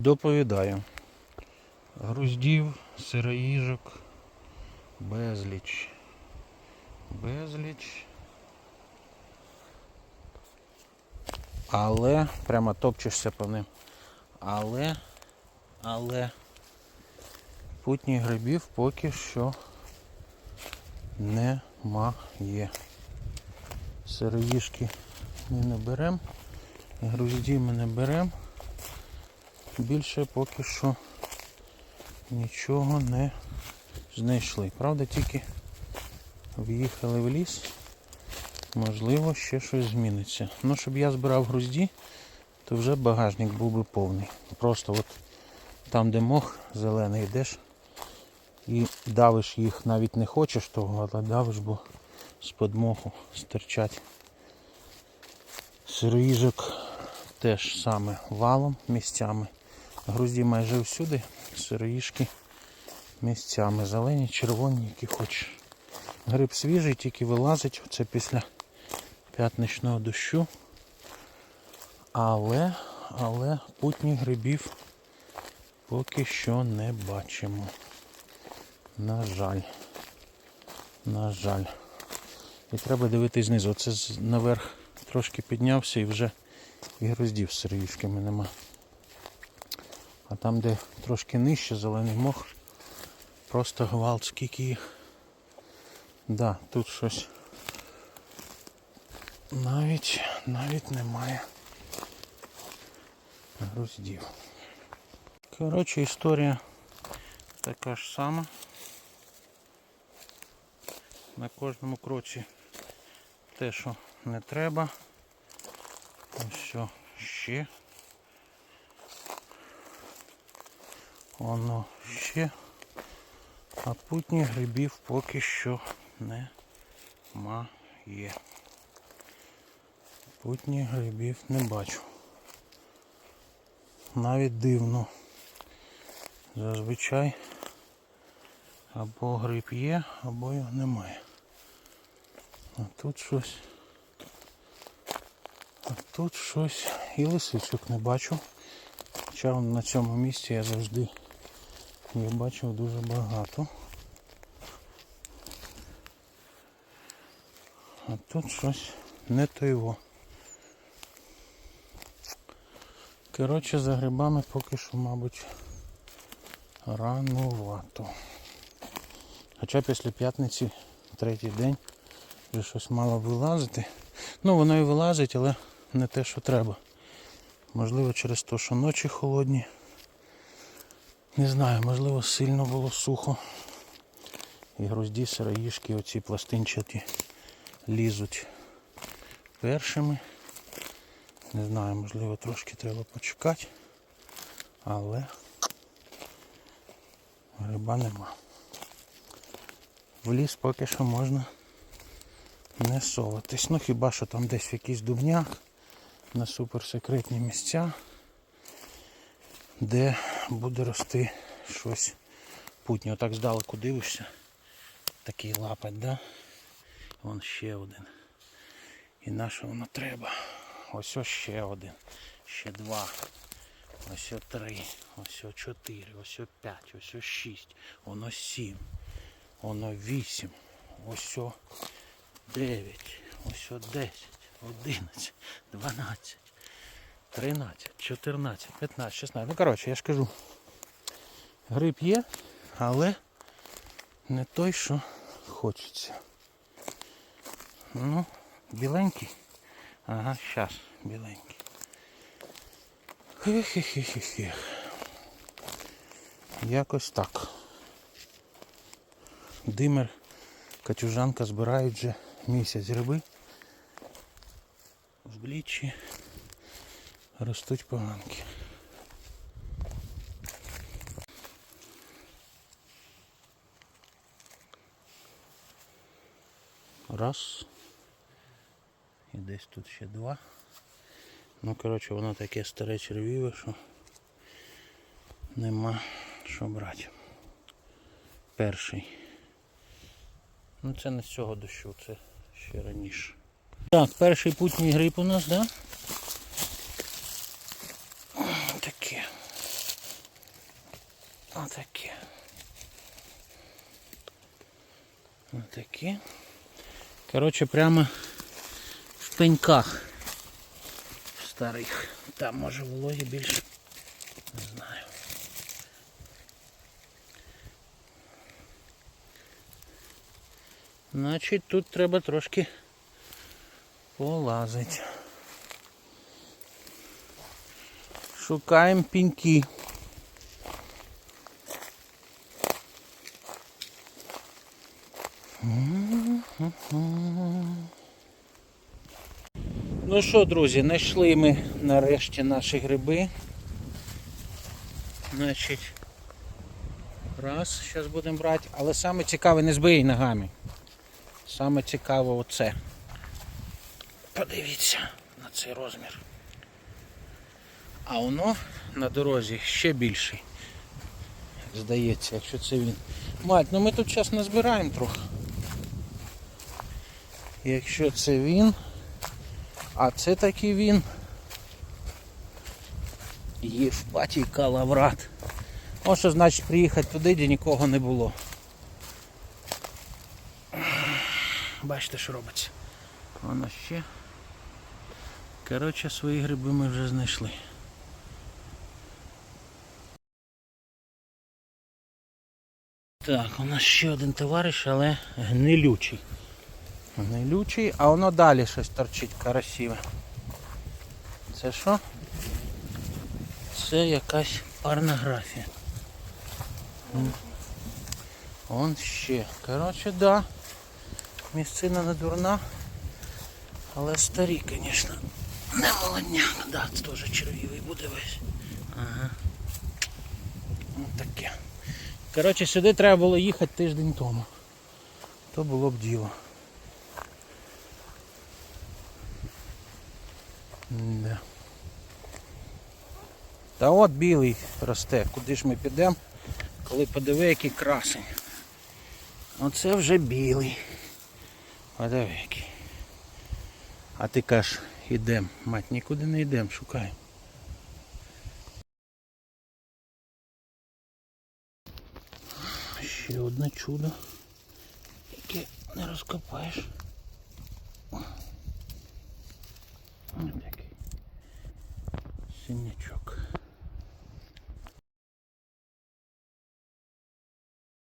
Доповідаю. Груздів, сироїжок, безліч. Безліч. Але, прямо топчешся по ним. Але, але путніх грибів поки що немає. Сироїжки ми не беремо, грузді ми не беремо. Більше поки що нічого не знайшли. Правда, тільки в'їхали в ліс. Можливо, ще щось зміниться. Ну, щоб я збирав грузді, то вже багажник був би повний. Просто от там, де мох зелений, йдеш і давиш їх, навіть не хочеш того, але давиш, бо з-под моху стирчать. Сироїжок теж саме валом місцями. Грузді майже всюди, сироїжки місцями. Зелені, червоні, які хочеш. Гриб свіжий, тільки вилазить. Це після п'ятничного дощу. Але, але путніх грибів поки що не бачимо. На жаль. На жаль. І треба дивитись знизу. Оце наверх трошки піднявся і вже і гроздів з сироїшками нема. А там, де трошки нижче зелений мох, просто гвалт, скільки їх. Да, тут щось навіть, навіть немає груздів. Коротше, історія така ж сама. На кожному кроці те, що не треба. Ось що ще. Воно ще. А путніх грибів поки що немає. Путніх грибів не бачу. Навіть дивно. Зазвичай або гриб є, або його немає. А тут щось. А тут щось і лисичок не бачу. Хоча на цьому місці я завжди їх бачив дуже багато. А тут щось не то його. Коротше, за грибами поки що, мабуть, ранувато. Хоча після п'ятниці, третій день, вже щось мало вилазити. Ну, воно і вилазить, але не те, що треба. Можливо, через те, що ночі холодні. Не знаю, можливо, сильно було сухо. І грузді, сироїшки, оці пластинчаті лізуть першими. Не знаю, можливо, трошки треба почекати. Але гриба нема. В ліс поки що можна не соватись. Ну хіба що там десь в якийсь дубняк на суперсекретні місця, де буде рости щось путнє. Отак здалеку дивишся. Такий лапать, да? Вон ще один. І на що воно треба? Ось ось ще один. Ще два. Ось о три. Ось о чотири. Ось о п'ять. Ось о шість. Воно сім. Воно вісім. Ось о дев'ять. Ось о десять. Одинадцять. Дванадцять. Тринадцять. Чотирнадцять. П'ятнадцять. Шістнадцять. Ну коротше, я ж кажу. Гриб є, але не той, що хочеться. Ну, біленький. Ага, щас, біленький. Хе-хе-хе-хе-хе. Якось так. Димер, катюжанка збирають вже місяць гриби. В бліччі ростуть поганки. Раз. І десь тут ще два. Ну, коротше, воно таке старе червіве, що нема що брати. Перший. Ну це не з цього дощу, це ще раніше. Так, перший путній гриб у нас, да? Таке. Отакі. Отакі. Коротше, прямо в пеньках старих. Там може вологі більше. Не знаю. Значить тут треба трошки полазити. Шукаємо піньки. Ну що, друзі, знайшли ми нарешті наші гриби. Значить, раз, зараз будемо брати, але саме цікаве не збий ногами. Саме цікаве оце. Подивіться на цей розмір. А воно на дорозі ще більший. Здається, якщо це він. Мать, ну ми тут зараз назбираємо трохи. Якщо це він, а це таки він. Євпатій Калаврат. Ось що значить приїхати туди, де нікого не було. Бачите, що робиться. Воно ще. Коротше, свої гриби ми вже знайшли. Так, у нас ще один товариш, але гнилючий. Гнилючий, а воно далі щось торчить красиве. Це що? Це якась порнографія. Вон ще. Коротше, да. Місцина не дурна. Але старі, звісно. Не молодняк. Да, це теж червівий буде весь. Ага. Ось таке. Коротше, сюди треба було їхати тиждень тому. То було б діло. Да. Та от білий росте. Куди ж ми підемо, коли подиви, який красень. Оце вже білий. Подиви який. А ти кажеш, ідем. Мать, нікуди не йдемо, шукаємо. Ще одне чудо, яке не розкопаєш. Ось такий синячок.